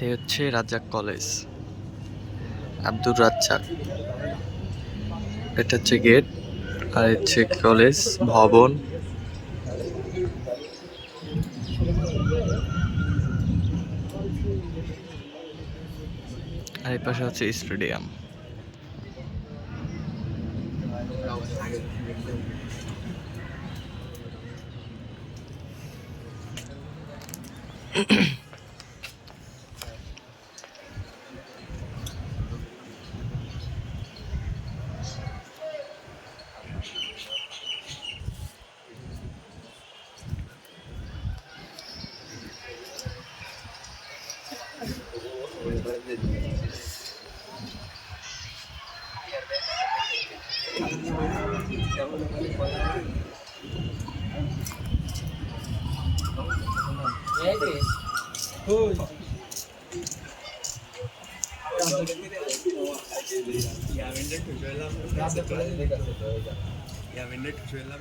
সাথে হচ্ছে রাজ্জাক কলেজ, আব্দুর রাজ্জাক। এটা হচ্ছে গেট, আর হচ্ছে কলেজ, ভবন। আর এই পাশে হচ্ছে stadium. या विंडो ठेवला